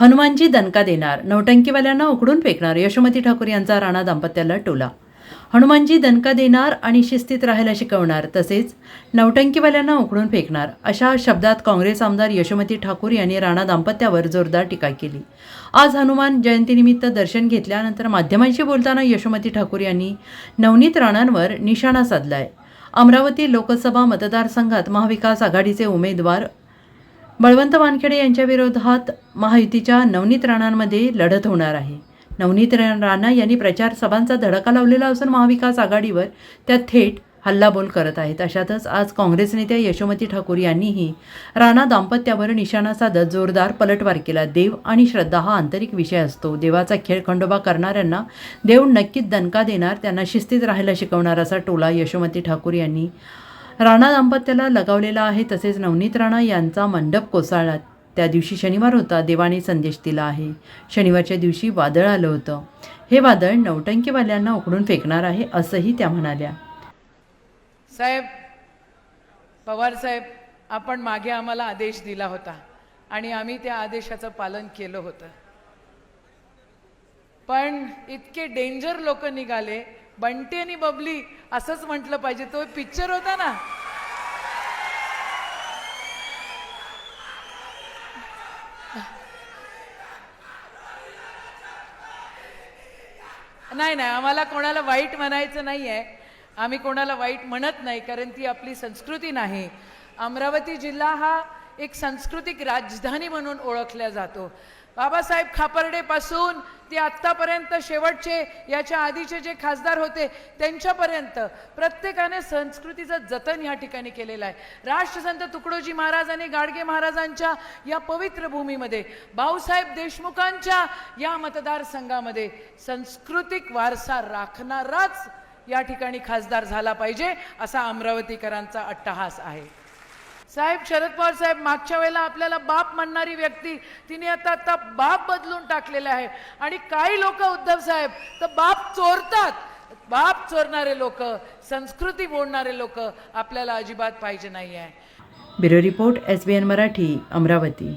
हनुमानजी दणका देणार नौटंकीवाल्यांना उकडून फेकणार यशोमती ठाकूर यांचा राणा दाम्पत्याला टोला. हनुमानजी दणका देणार आणि शिस्तीत राहायला शिकवणार तसेच नौटंकीवाल्यांना उकडून फेकणार अशा शब्दात काँग्रेस आमदार यशोमती ठाकूर यांनी राणा दाम्पत्यावर जोरदार टीका केली. आज हनुमान जयंतीनिमित्त दर्शन घेतल्यानंतर माध्यमांशी बोलताना यशोमती ठाकूर यांनी नवनीत राणांवर निशाणा साधलाय. अमरावती लोकसभा मतदारसंघात महाविकास आघाडीचे उमेदवार बळवंत वानखेडे यांच्या विरोधात महायुतीच्या नवनीत राणांमध्ये लढत होणार आहे. नवनीत राणा यांनी प्रचार सभांचा धडका लावलेला असून महाविकास आघाडीवर त्या थेट हल्लाबोल करत आहेत. अशातच आज काँग्रेस नेत्या यशोमती ठाकूर यांनीही राणा दाम्पत्यावर निशाणा साधत जोरदार पलटवार केला. देव आणि श्रद्धा हा आंतरिक विषय असतो. देवाचा खेळ खंडोबा करणाऱ्यांना देव नक्कीच दणका देणार त्यांना शिस्तीत राहायला शिकवणार असा टोला यशोमती ठाकूर यांनी राणा दाम्पत्याला लगावलेला आहे तसेच नवनीत राणा यांचा मंडप कोसळला. त्या दिवशी शनिवार होता देवाने संदेश दिला आहे. शनिवारच्या दिवशी वादळ आलं होतं. हे वादळ नौटंकीवाल्यांना उकडून फेकणार आहे असंही त्या म्हणाल्या. साहेब पवार साहेब आपण मागे आम्हाला आदेश दिला होता आणि आम्ही त्या आदेशाचं पालन केलं होतं. पण इतके डेंजर लोक निघाले बंटी आणि बबली असंच म्हटलं पाहिजे. तो पिक्चर होता ना. नाही नाही आम्हाला कोणाला वाईट म्हणायचं नाही आहे आम्ही कोणाला वाईट म्हणत नाही कारण ती आपली संस्कृती नाही. अमरावती जिल्हा हा एक सांस्कृतिक राजधानी म्हणून ओळखला जातो. बाबासाहेब खापर्डेपासून ते आत्तापर्यंत शेवटचे याच्या आधीचे जे खासदार होते त्यांच्यापर्यंत प्रत्येकाने संस्कृतीचं जतन ह्या ठिकाणी केलेलं आहे. राष्ट्रसंत तुकडोजी महाराज आणि गाडगे महाराजांच्या या पवित्र भूमीमध्ये भाऊसाहेब देशमुखांच्या या मतदारसंघामध्ये सांस्कृतिक वारसा राखणाराच या ठिकाणी खासदार झाला पाहिजे असा अमरावतीकरांचा अट्टहास आहे. साहेब शरद पवार साहेब मागच्या वेळेला आपल्याला बाप म्हणणारी व्यक्ती तिने आता आता बाप बदलून टाकलेले आहे. आणि काही लोक उद्धव साहेब तर बाप चोरतात. बाप चोरणारे लोक संस्कृती बोलणारे लोक आपल्याला अजिबात पाहिजे नाही आहे bureau report S B N Marathi Amravati.